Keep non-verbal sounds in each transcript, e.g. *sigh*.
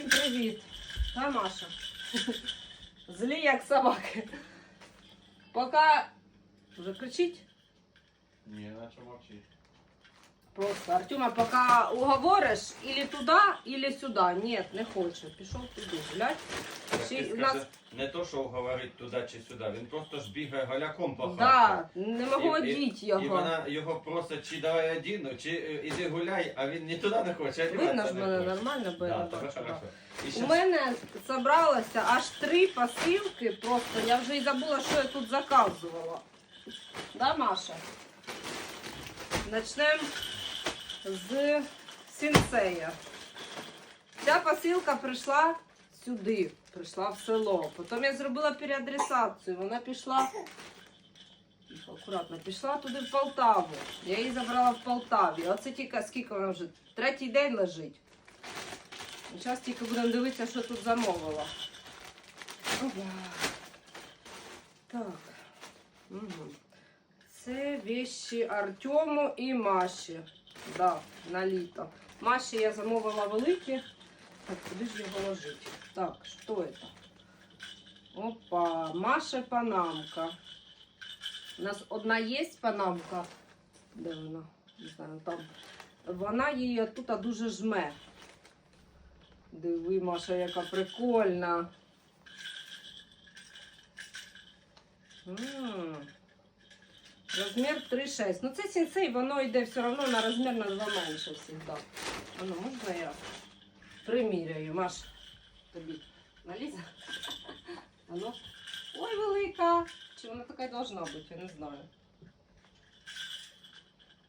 Всім привіт! Та Маша. Злі як собаки. Поки вже кричить. Ні, наче мовчить. Просто Артема, поки уговориш или туди, или сюди. Ні, не хоче. Пішов туди гулять. Чи ти нас- не то, що говорить туди чи сюди, він просто ж бігає голяком по хаті. Да, не можу І- і- одіти І його. вона його просить, чи давай одіну, чи е, іди гуляй, а він ні туди не хоче, а Видно ж мене нормально, бо я Да, не. І У мене зібралося аж три посилки. Просто я вже і забула, що я тут заказувала. Да, Маша? Начнемо з сінсея. Ця посилка прийшла сюди, прийшла в село. Потім я зробила переадресацію. Вона пішла. Акуратно, пішла туди в Полтаву. Я її забрала в Полтаві. Оце тільки скільки вона вже? Третій день лежить. Зараз тільки будемо дивитися, що тут замовила. Опа. Так. Угу. Це вещи Артему і Маші. Да, на літо. Маші я замовила великі. Так, куди ж його ложити? Так, що це? Опа, Маша панамка. У нас одна є панамка. Де вона? Не знаю, там. Вона її тут дуже жме. Диви, Маша, яка прикольна. М. Розмір 3,6. Ну це сінсей, воно йде все одно на розмір на 2 менше завжди. Ну, можна я приміряю, Маш, тобі наліза? Ну. Ой, велика! Чи вона така й должна бути, я не знаю.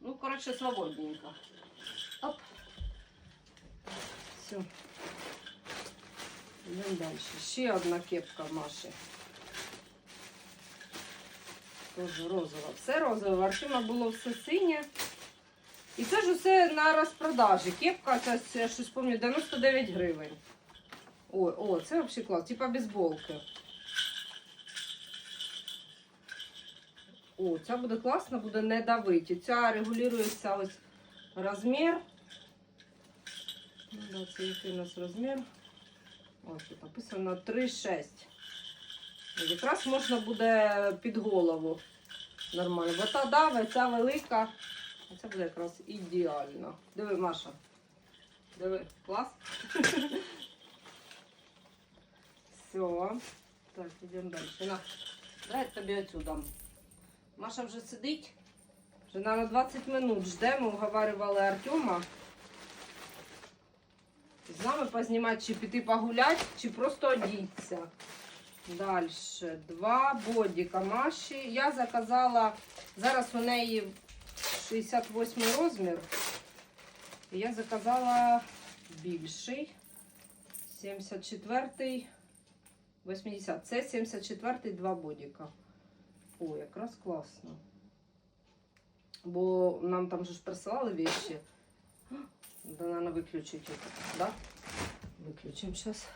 Ну, коротше, свободненько. Оп. Все. Йдемо далі. Ще одна кепка Маші. Тоже розова. Все розове. В Артема було все синє. І це ж усе на розпродажі. Кепка, ця, я щось пам'ятаю, 99 гривень. Ой, о, це взагалі клас, типа бейсболки. О, ця буде класна, буде не давити. Ця регулюється ось розмір. Ну, це який у нас розмір. Ось тут написано 3,6. Якраз можна буде під голову нормально. Бо та дава, ця велика. Це буде якраз ідеально. Диви, Маша. Диви, клас. *laughs* Все. Так, йдемо далі. На, дай тобі оцю дам. Маша вже сидить. Вже на 20 минут ждемо, уговарювали Артема. З нами познімати, чи піти погуляти, чи просто одіться. Далі. Два бодіка Маші. Я заказала, зараз у неї 68 розмір. Я заказала більший. 74 80. Це 74 два бодіка. О, якраз класно. Бо нам там же ж присилали вещи. Да, наверное, виключить это, да? Виключимо зараз.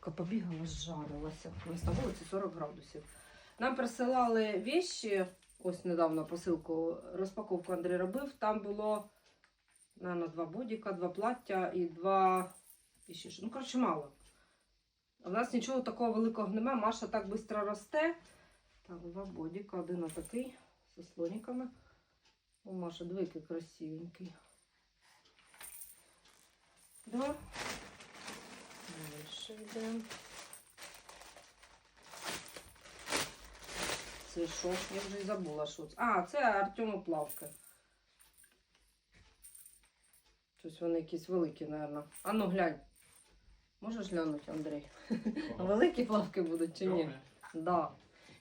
Поки побігала, зжарилася. Нас на вулиці 40 градусів. Нам присилали вещи, ось недавно посилку, розпаковку Андрій робив. Там було, наверное, два бодіка, два плаття і два. І. Ну, коротше, мало. А в нас нічого такого великого немає. Маша так швидко росте. Так, два бодіка, один отакий зі слониками. О, Маша, який красивенький. Да. Дальше йдемо. Це що? Я вже й забула, що це. А, це Артему плавки. Щось вони якісь великі, мабуть. А ну глянь. Можеш глянути, Андрій? Великі плавки будуть чи ні? Да.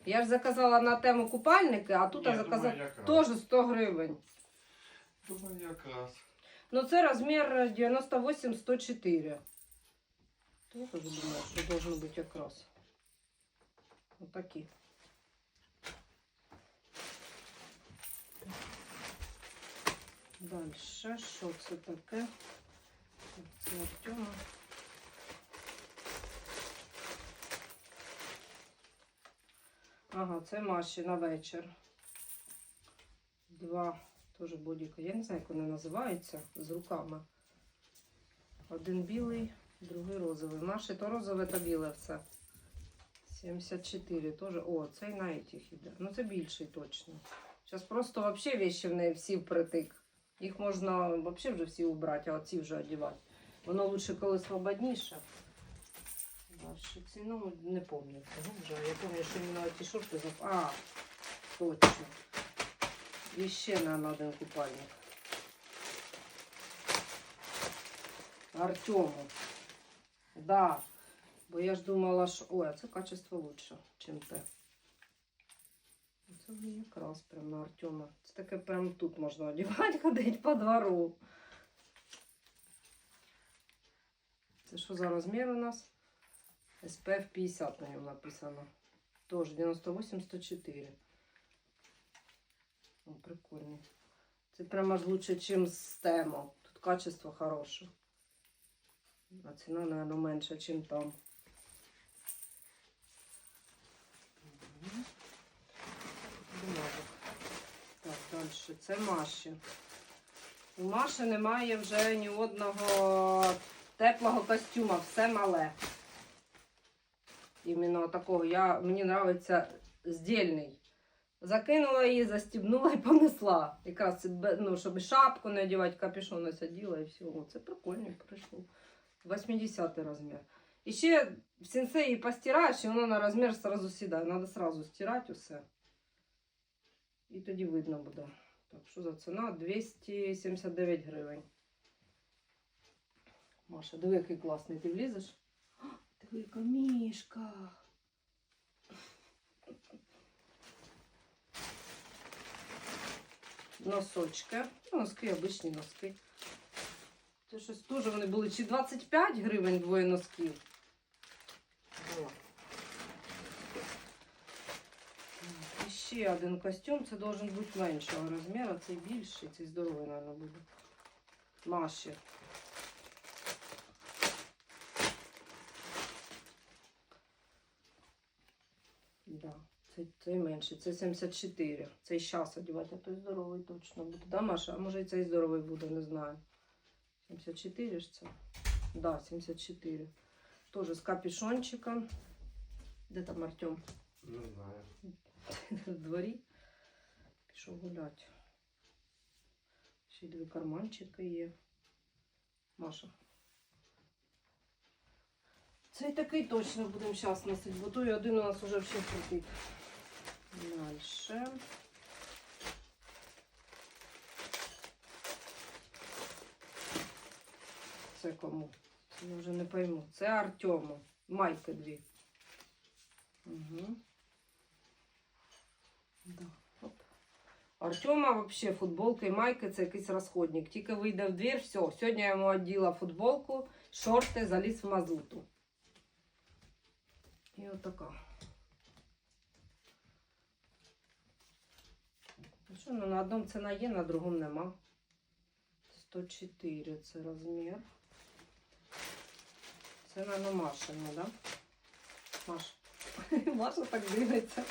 Я ж заказала на тему купальники, а тут я заказала думаю, теж 100 гривень. Думаю, якраз. Ну, це розмір 98-104. То я теж думаю, що должно бути якраз. Отакі. Далі, що це таке? Це. Ага, це Маші на вечір. Два теж бодіка. Я не знаю, як вони називаються з руками. Один білий, Другий розовий. Маші то розове, то біле все. 74 теж. О, цей на этих іде. Ну це більший точно. Зараз просто вообще вещи в неї всі впритик. Їх можна вообще вже всі убрати, а оці вже одягати. Воно лучше, коли свободніше. Дальше ціну не пам'ятаю. вже. Я пам'ятаю, що іменно ті шорти зап... А, точно. І ще на один купальник. Артему. Да. Бо я ж думала, що... Ой, а це качество лучше, ніж те. Це мені якраз прям на Артема. Це таке прям тут можна одягати, *laughs* ходить по двору. Це що за розмір у нас? SPF 50 на ньому написано. Тоже 98-104. О, прикольний. Це прямо аж лучше, ніж з темо. Тут качество хороше. А ціна, наверное, менша, ніж там. Так, далі. Це Маші. У Маші немає вже ні одного теплого костюма, все мале. Іменно такого. Я, мені подобається здільний. Закинула її, застібнула і понесла. Якраз ну, щоб шапку не одягати, капюшон ось оділа і все. О, це прикольно прийшло. 80 розмір. І ще в сенсеї постираєш, і воно на розмір сразу сідає. Треба сразу стирати усе. І тоді видно буде. Так, що за ціна? 279 гривень. Маша, диви, який класний. Ти влізеш? А, *gasps* Диви, яка мішка. Носочки. Ну, носки, обичні носки. Це щось теж вони були. Чи 25 гривень двоє носків? О. І ще один костюм. Це должен бути меншого розміру. Цей більший, цей здоровий, мабуть, буде. Маші. Да. Цей, цей менший, це 74. Цей щас одягати, а той здоровий точно буде. Да, Маша? А може і цей здоровий буде, не знаю. 74 ж це? Да, 74. Тоже з капюшончиком. Де там Артем? Не знаю. *laughs* В дворі. Пішов гуляти. Ще й дві карманчики є. Маша. Цей такий точно будемо зараз носити, бо той один у нас уже все крутить. Дальше. Це кому? Я вже не пойму. Це Артему. Майки дві. Угу. Да. Артема вообще футболка і майки це якийсь розходник. Тільки вийде в двір, все. Сьогодні я йому оділа футболку, шорти, заліз в мазуту. І отака. Ну Що, ну на одному ціна є, на другому нема. 104 це розмір. Це на Машину, да? Маш. *laughs* Маша так дивиться.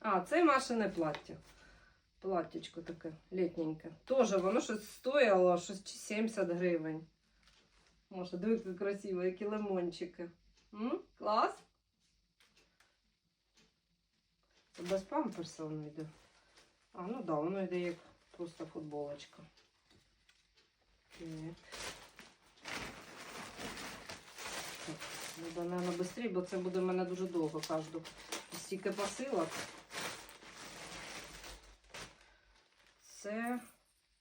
А, це Машине плаття. Платтячко таке літненьке. Тоже воно щось стояло, щось 70 гривень. Диви, як красиво, які лимончики. М? Клас? Без памперса воно йде. А, ну да, воно йде як просто футболочка. Так. Треба, мабуть, швидше, бо це буде в мене дуже довго кожну. Стільки посилок. Це,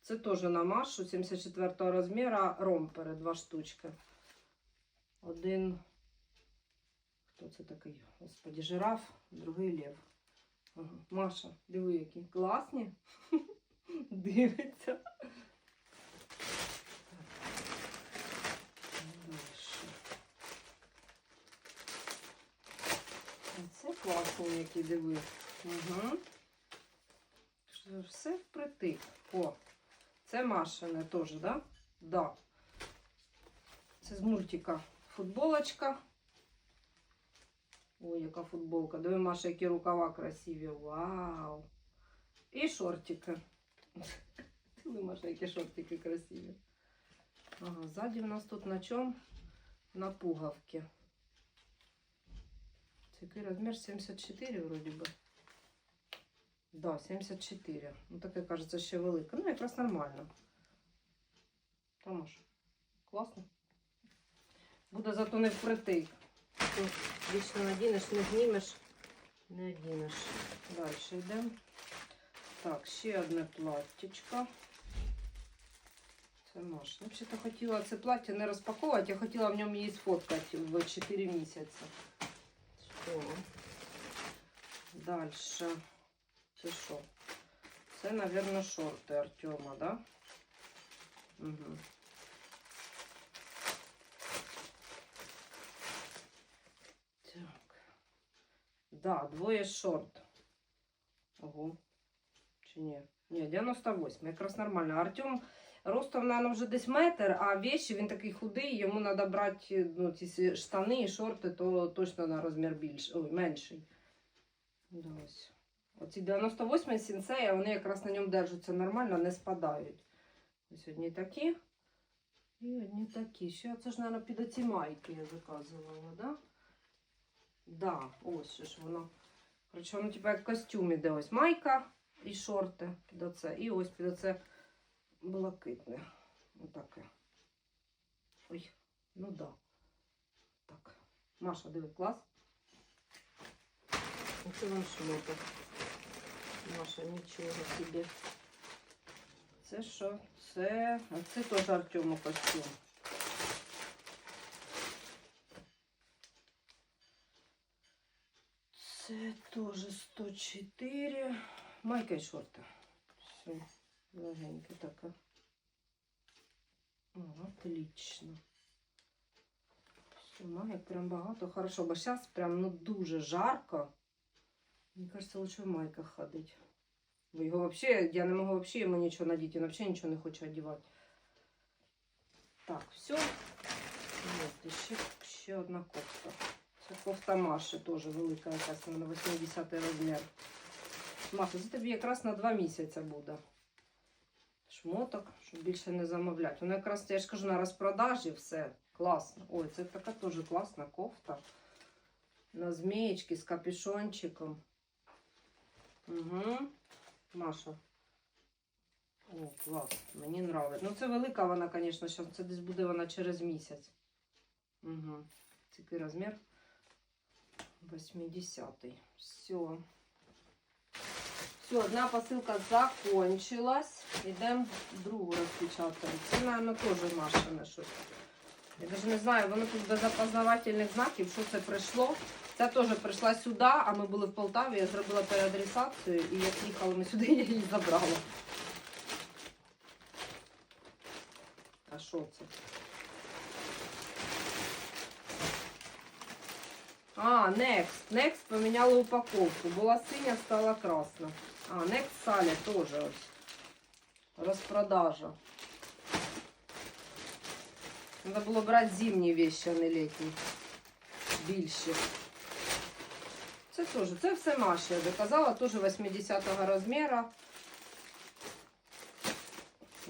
це теж на машу 74 розміру ромпери, два штучки. Один. Хто це такий? Господи, жираф, другий лев. Ага. Маша, диви, які класні. *laughs* Дивиться. Дальше. Це класно, які диви. Угу. Все впритик. О, це Машине теж, да? Да. Це з мультика. Футболочка. Ой, яка футболка. Диви, Маша, які рукава красиві. Вау. І шортики. Диви, Маша, які шортики красиві. Ага, сзади у нас тут на чому? На пуговці. Який розмір 74 вроді би. Да, 74. Ну таке кажеться ще велике. Ну, якраз нормально. Тамаш, класно. Буде зато не впритик. Ти Вічно надінеш, не знімеш, не одінеш. Далі йдемо. Так, ще одне платтячко. Це Маша. Ну, Взагалі-то хотіла це плаття не розпаковувати, я хотіла в ньому її сфоткати в 4 місяці. Далі. Це що? Це, мабуть, шорти Артема, да? Угу. Так. Да, двоє шорт. Ого. Чи ні? Ні, 98. Якраз нормально. Артем ростом, наверное, вже десь метр, а вещи він такий худий, йому треба брати ну, ці штани і шорти, то точно на розмір більш, ой, менший. Да, ось. Оці 98 сінсея, вони якраз на ньому держаться нормально, не спадають. Ось одні такі. І одні такі. Ще це ж, мабуть, під оці майки я заказувала, да? Да, ось що ж воно. Воно типу як костюм іде. Ось майка і шорти під оце. І ось під оце блакитне. Отаке. Ой, ну да. Так. Маша, диви, клас. Оце вам шмоток. Маша, нічого собі. Це що? Це. А це теж Артему костюм. Це теж 104. Майка і шорти. Все, легеньке таке. О, отлично. Все, майок прям багато. Хорошо, бо зараз прям ну дуже жарко. Мені кажется, лучше в майках ходить. Його вообще, я не можу вообще йому нічого надіти, він вообще нічого не хоче одягати. Так, все. Вот, ще, ще одна кофта. Це кофта Маші, теж велика якась, вона 80 розмір. Маша, це тобі якраз на 2 місяці буде. Шмоток, щоб більше не замовляти. Вона якраз, я ж кажу, на розпродажі все. Класно. Ой, це така теж класна кофта. На змеєчки з капюшончиком. Угу. Маша. О, клас. Мені нравиться. Ну, це велика вона, звісно, що це десь буде вона через місяць. Угу. Це який розмір? 80-й. Все. Все, одна посилка закончилась. Йдемо другу розпечатаємо. Це, мабуть, теж Машине щось. Я навіть не знаю, воно тут без опознавательних знаків, що це прийшло. Ця теж прийшла сюди, а ми були в Полтаві, я зробила переадресацію, і як їхали ми сюди, я її *laughs* забрала. А що це? А, Next. Next поміняла упаковку. Була синя, стала красна. А, Next Sally теж ось. Розпродажа. Треба було брати зимні вещи, а не літні. Більші. Це теж, це все Маша, я доказала, теж 80-го розміру.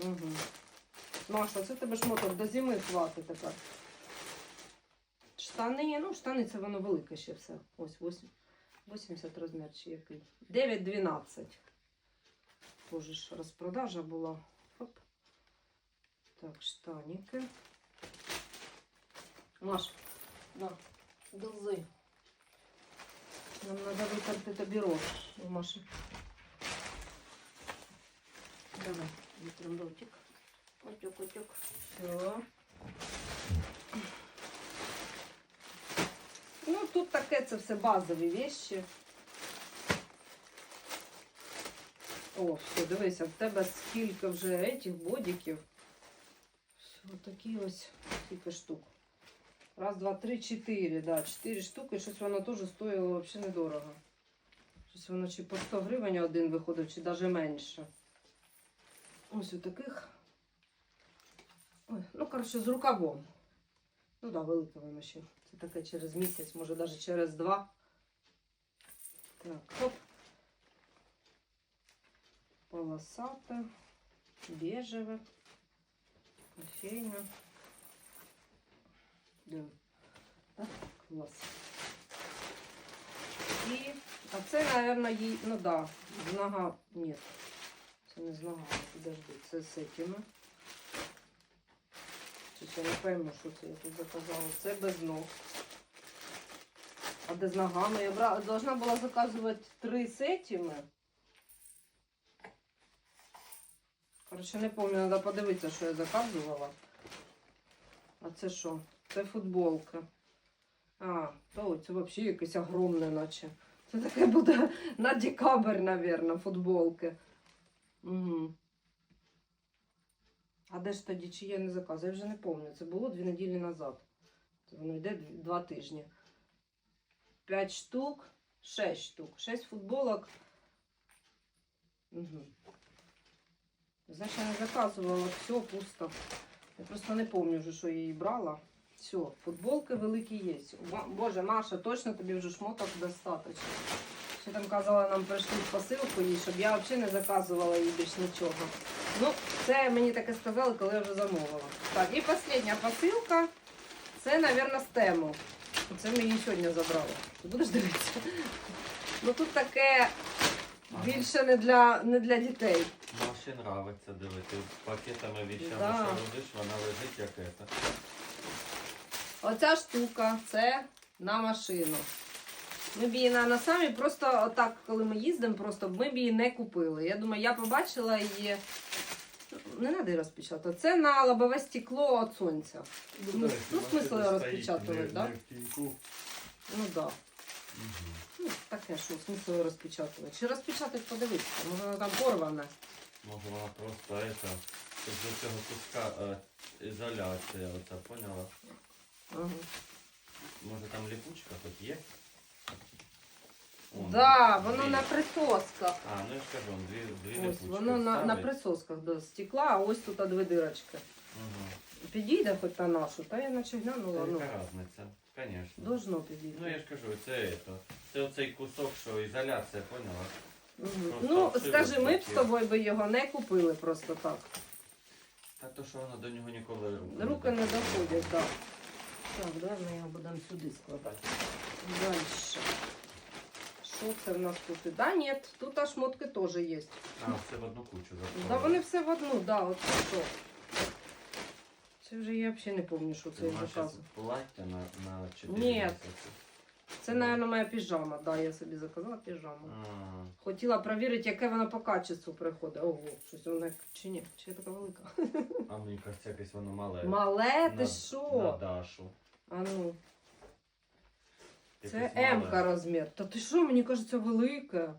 Угу. Маша, це тебе шмоток до зими хватить тепер. Штани, ну штани це воно велике ще все. Ось 8, 80 розмір чи який. 9-12. Тоже ж розпродажа була. Оп. Так, штаніки. Маш, на, дози. Нам треба витерти тобі рот у Маші. Давай, витрем ротик. Отек, отек. Все. Ну, тут таке це все базові вещи. О, все, дивися, в тебе скільки вже этих бодиків. Все, такі ось скільки штук. Раз, два, три, чотири. Да, чотири штуки. Щось воно теж стоїло взагалі недорого. Щось воно чи по 100 гривень один виходив, чи навіть менше. Ось у таких. Ой, ну, коротше, з рукавом. Ну да, велике воно ще. Це таке через місяць, може навіть через два. Так, хоп. Полосате, бежеве. Кофейня. Так, клас. І, а це, мабуть, їй, ну да, з нога, ні. Це не з нога, подожди, це з этими. Щось я не пойму, що це я тут заказала. Це без ног. А де з ногами? Я бра... должна була заказувати три з этими. Коротше, не пам'ятаю, треба подивитися, що я заказувала. А це що? Це футболка. А, то це взагалі якесь огромне, наче. Це таке буде *laughs* на декабрь, мабуть, футболки. Угу. А де ж тоді, чи я не заказую? Я вже не пам'ятаю. Це було дві неділі назад. Це воно йде два тижні. П'ять штук, шесть штук. Шесть футболок. Угу. Знаєш, я не заказувала, все пусто. Я просто не пам'ятаю вже, що я її брала. Все, футболки великі є. Боже, Маша, точно тобі вже шмоток достатньо. Ще там казала, нам прийшли посилку їй, щоб я взагалі не заказувала їй більш нічого. Ну, це мені таке сказали, коли я вже замовила. Так, і остання посилка. Це, мабуть, з тему. Це ми її сьогодні забрали. Ти будеш дивитися? Ну тут таке більше не для, не для дітей. Маші нравиться дивити. Пакетами віщами, Да. що родиш, вона лежить як ета. Оця штука це на машину. Ми б її на, на самі просто отак, коли ми їздимо, просто ми б її не купили. Я думаю, я побачила її. Не треба її розпечатати. Це на лобове стекло від сонця. Ну, ну смисл його розпечатувати, так? Да? Ну так. Да. Ну, таке, що смисл його розпечатувати. Чи розпечатати подивитися, може воно там порване. Може вона просто щоб до цього куска е, ізоляція, оця, поняла? Ага. Може там ліпучка хоч є? Он, Да, воно на присосках. А, ну я ж кажу, дві, дві Ось воно на, на присосках до стекла, а ось тут дві дирочки. Мгм. Підійде хоч на нашу, та я наче глянула, Це ну, яка разниця? Конечно. должно підійти. Ну я ж кажу, це ето. Це оцей кусок, що ізоляція, поняла? Просто Ну, скажи, ми б з тобою би його не купили просто так. Та то, що вона до нього ніколи руки. Руки не доходять, так. Так, давай ми його будемо сюди складати. Далі. Що це в нас тут? Да, ні, тут аж шмотки теж є. А, все в одну кучу запали. Да, вони все в одну, да, от це що. Це вже я взагалі не пам'ятаю, що це я плаття на, на 4 Ні. місяці. Це, мабуть, моя піжама, да, я собі заказала піжаму. А, Хотіла перевірити, яке вона по качеству приходить. Ого, щось воно як чи ні, чи я така велика. *laughs* а мені кажеться, якесь воно мале. Мале, ти На- На що? Дашу. А ну, це Якесь М-ка розмір. Та ти що, мені кажеться, велике.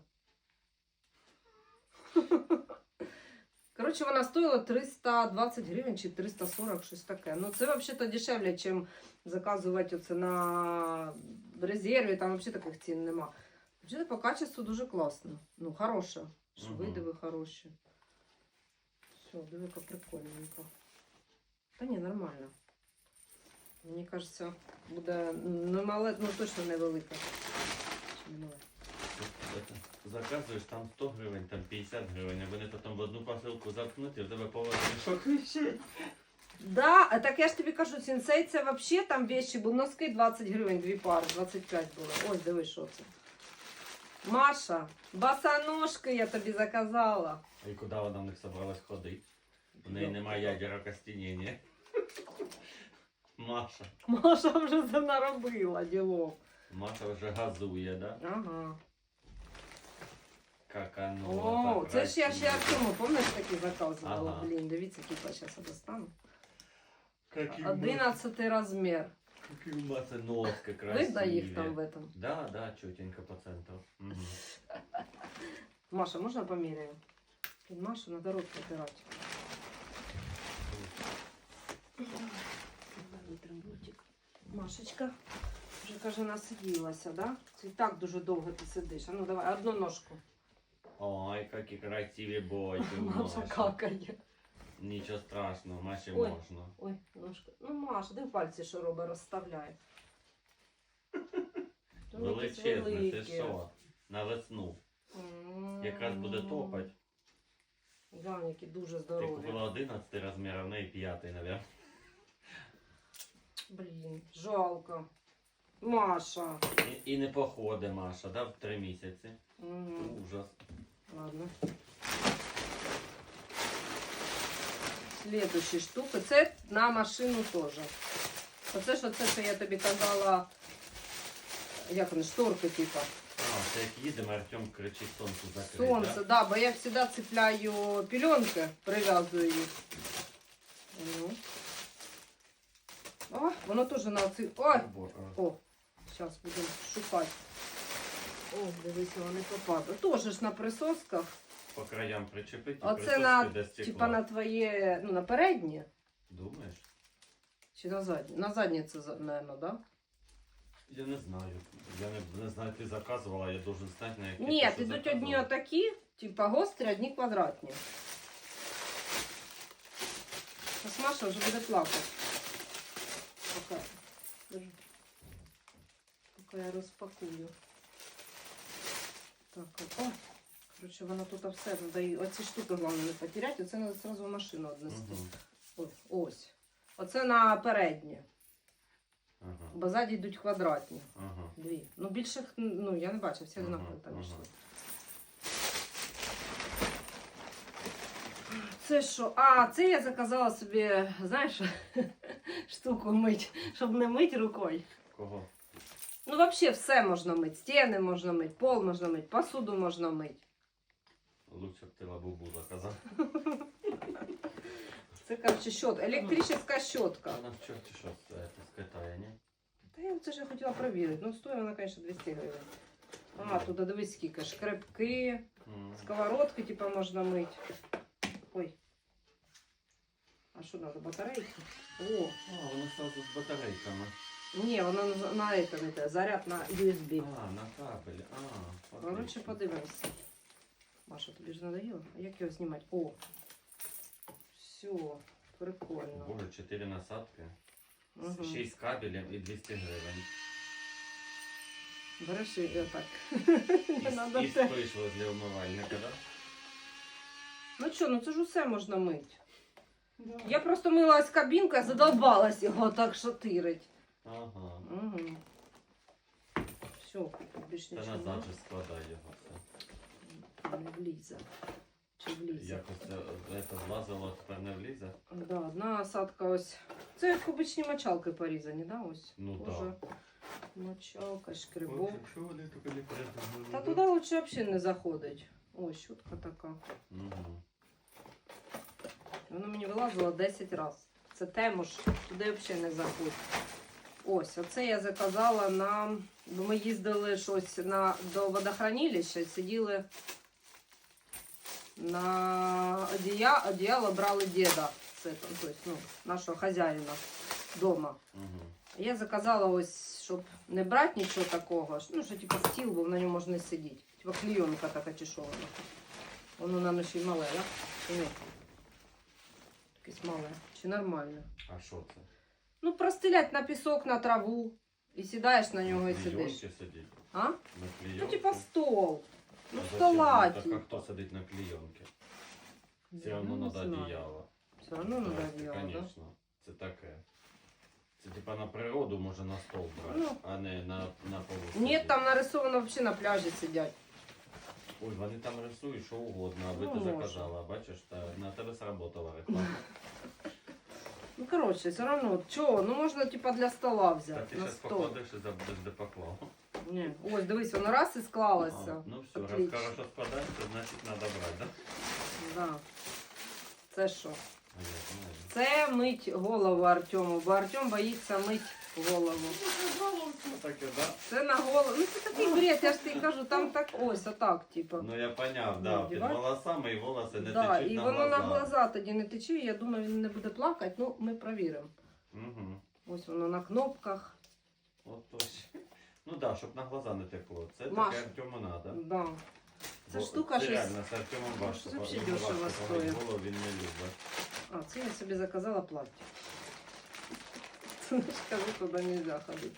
*laughs* Коротше, вона стоїла 320 гривень чи 340, щось таке. Ну, це взагалі дешевле, ніж заказувати оце на резерві, там взагалі таких цін нема. Взагалі по качеству дуже класно. Ну, хороше. Шви Мгм. диви хороші. Все, диви, яка прикольненька. Та ні, нормально. Мені кажеться, буде ну, мале, ну точно невелика. Чи не мале? Це, Заказуєш там 100 гривень, там 50 гривень, а вони потім в одну посилку заткнуть і в тебе повинен шок вещей. Да, а так я ж тобі кажу, сінсей це взагалі там вещі, бо носки 20 гривень, дві пари, 25 було. Ось диви, що це. Маша, босоножки я тобі заказала. І куди вона в них собралась ходити? У неї немає ядера костінення. Маша. Маша вже це наробила діло. Маша вже газує, да? Ага. Каканула. О, це ж я ще. Артему, пам'ятаєш, такі заказувала. Ага. Блін, дивіться, який я зараз достану. 11 розмір. какие у Маши носки красивые. Видно їх там в этом. Да, да, чутенько по центру. Мгм. *laughs* Маша, можна поміряю? Блін, Машу на дорогу натирати. Машечка вже каже, насиділася, да? Це і так дуже довго ти сидиш. А ну давай одну ножку. Ой, какие красивые бойки у *laughs* Маша какає. Нічого страшного, Маші Ой. можна. Ой, ножка. Ну, Маша, де пальці що робить, розставляє. Вони *laughs* якісь Величезне, ти великі. що? На весну. М. Якраз буде топать. Глянь, які дуже Ти здорові. купила 11 розмір, а в неї 5, мабуть. Блін, жалко. Маша. І, і не походи, Маша, да, в 3 місяці. Угу. Ужас. Ладно. Следующі штуки. Це на машину теж. Оце ж оце, що я тобі казала, як вони, шторки, типа. А, це як їдемо, Артем кричить сонце закрить, Сонце, да? да? бо я завжди цепляю пеленки, прив'язую їх. Ну. О, воно теж на оці. Ой! Бо- а. О, зараз будемо шукати. О, дивися, вони попадуть. Тоже ж на присосках. По краям причепити, Оце на, типа на твоє, ну, на переднє. Думаєш? Чи на заднє? На заднє це, мабуть, да? Я не знаю. Я не, не знаю, ти заказувала, я должен знати, на які Ні, ідуть одні отакі, типа гострі, одні квадратні. Ось Маша вже буде плакати. Поки, Поки я розпакую. Так, о, коротше, воно тут все надає. Оці штуки головне не потеряти, оце треба одразу в машину однести. Ой, ось. Оце на переднє, Ага, бо ззаді йдуть квадратні. ага. Дві. Ну більших, ну я не бачив, всі Ага, однакові там ага. йшли. Це що? А, це я заказала собі, знаєш, *laughs* штуку мить, щоб не мить рукою. Кого? Ну, взагалі, все можна мити. Стіни можна мити, пол можна мити, посуду можна мити. Лучше б ти лабубу заказав. Це, *laughs* коротше, щот, електрична щотка. Вона в чорті що це з Китаю, ні? Та я це ж я хотіла перевірити. Ну, стоїть вона, звісно, 200 гривень. А, тут дивись скільки. Шкребки, М. сковородки, типа, можна мити. Ой. А що треба, батарейки? О, А, воно сразу з батарейками. Ні, вона на, на это, не те, заряд на USB. А, на кабель. А, Коротше, отлично. подивимося. Маша, тобі ж надоело? А як його знімати? О. Все, прикольно. Боже, 4 насадки. Угу. 6 кабелів і 200 гривень. Береш і отак. *laughs* Не надо і спиш возле умивальника, да? Ну що, ну це ж усе можна мити. Я просто милась кабінкою, задолбалась його так шатирить. Ага. Угу. Все, більш Та нічого. назад же складай його все. Не влізе. Чи влізе? Якось це, це влазило, тепер не влізе. Да, одна осадка ось. Це як обичні мочалки порізані, да? Ось. Ну Тоже так. Мочалка, шкребок. Що вони тільки не придумали? Та туди лучше взагалі не заходить. Ой, щутка така. Угу. Воно мені вилазило 10 разів. Це тему ж, туди взагалі не заходить. Ось, оце я заказала на. Бо ми їздили щось на, до водохранилища, сиділи на одія, одіяло брали діда. Це тобто, ну, нашого хазяїна вдома. Угу. Я заказала ось, щоб не брати нічого такого, ну, що типу стіл, бо на ньому можна сидіти. Типа клейонка така чешована. Воно на ночі мале, ні? Якесь мале. Чи нормально? А що це? Ну, простилять на пісок, на траву. І сідаєш на нього і сидиш. клейонці сидіть. А? На Ну, типа стол. Ну, А зачем? стола, Так а типа. хто сидить на клейонці? Все Я одно не надо знаю. одіяло. Все одно надо Так, одіяло, да? Конечно. Це таке. Це типа на природу може на стол брати, Ну. а не на, на полу. Ні, там нарисовано взагалі на пляжі сидять. Ой, вони там рисують що угодно, аби Ну, ти може. заказала. Бачиш, та, на тебе сработала реклама. *laughs* Ну, короче, все равно. чого? Ну, можна, типа, для стола взять. взяти. ти на зараз стол. покладеш і забудеш, де поклав. Ні. Ось, дивись, воно раз і склалося. А, ну все, раз Отлично. хорошо складається, значить треба брати, да? Да. Це що? А я знаю. Це мить голову Артему, бо Артем боїться мить голову. Ну, таке, да? Це на голову. Ну це такий бред, я ж тобі кажу, там так ось, отак, типу. Ну я поняв, Ну, да, під вдівай. волосами і волоси не да, течуть і на воно глаза. на глаза тоді не тече, я думаю, він не буде плакати, ну ми провіримо. Угу. Ось воно на кнопках. От точно. Ну да, щоб на глаза не текло. Це Маш. таке Артему надо. Да. Це Бо штука це щось- реально, з Артемом Ну, важко. це взагалі дешево стоїть. голову, він не любить. А, це я собі заказала плаття. Це туди не можна ходити.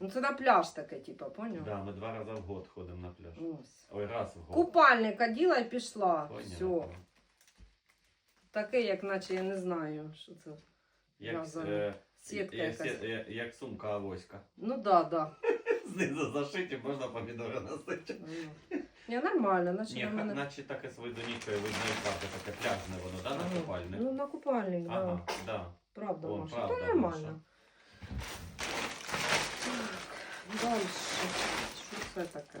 Ну це на пляж таке, типу, поняв? Да, ми два рази в год ходимо на пляж. Ось. Ой, раз в год. Купальник оділа і пішла. Понятно. Все. Таке, як наче я не знаю, що це. Як, В'язане. е, Сітка як, якась. сі- як, як сумка авоська. Ну да, да. *laughs* Знизу зашиті, можна помідори носити. Ну. Ні, нормально, наче Ні, на мене. наче таке виду нічого, видно і правда, таке пляжне воно, да, на Ага. купальник? Ну, на купальник, Ага, да. Да. Правда, О, Маша. правда, Та нормально. Далі. Що це таке?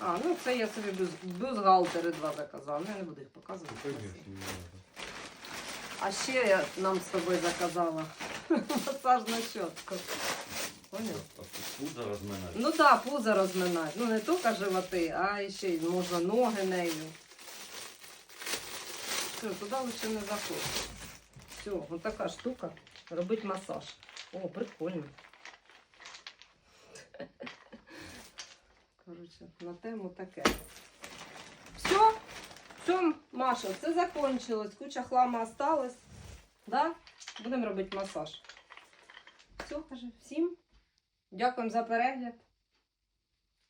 А, ну це я собі бюз, бюстгальтери два заказала. Ну, я не буду їх показувати. А ще я нам з тобою заказала *laughs* масажну щотку. Поняв? Пузо розминати. Ну так, да, пузо розминати. Ну не тільки животи, а ще й можна ноги нею. Все, туди лише не заходить. Все, ось така штука. Робить масаж. О, прикольно. Коротше, на тему таке. Все, все, Маша, це закончилось. Куча хлама осталась. Да? Будемо робити масаж. Все, каже, всім. Дякуємо за перегляд.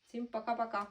Всім пока-пока.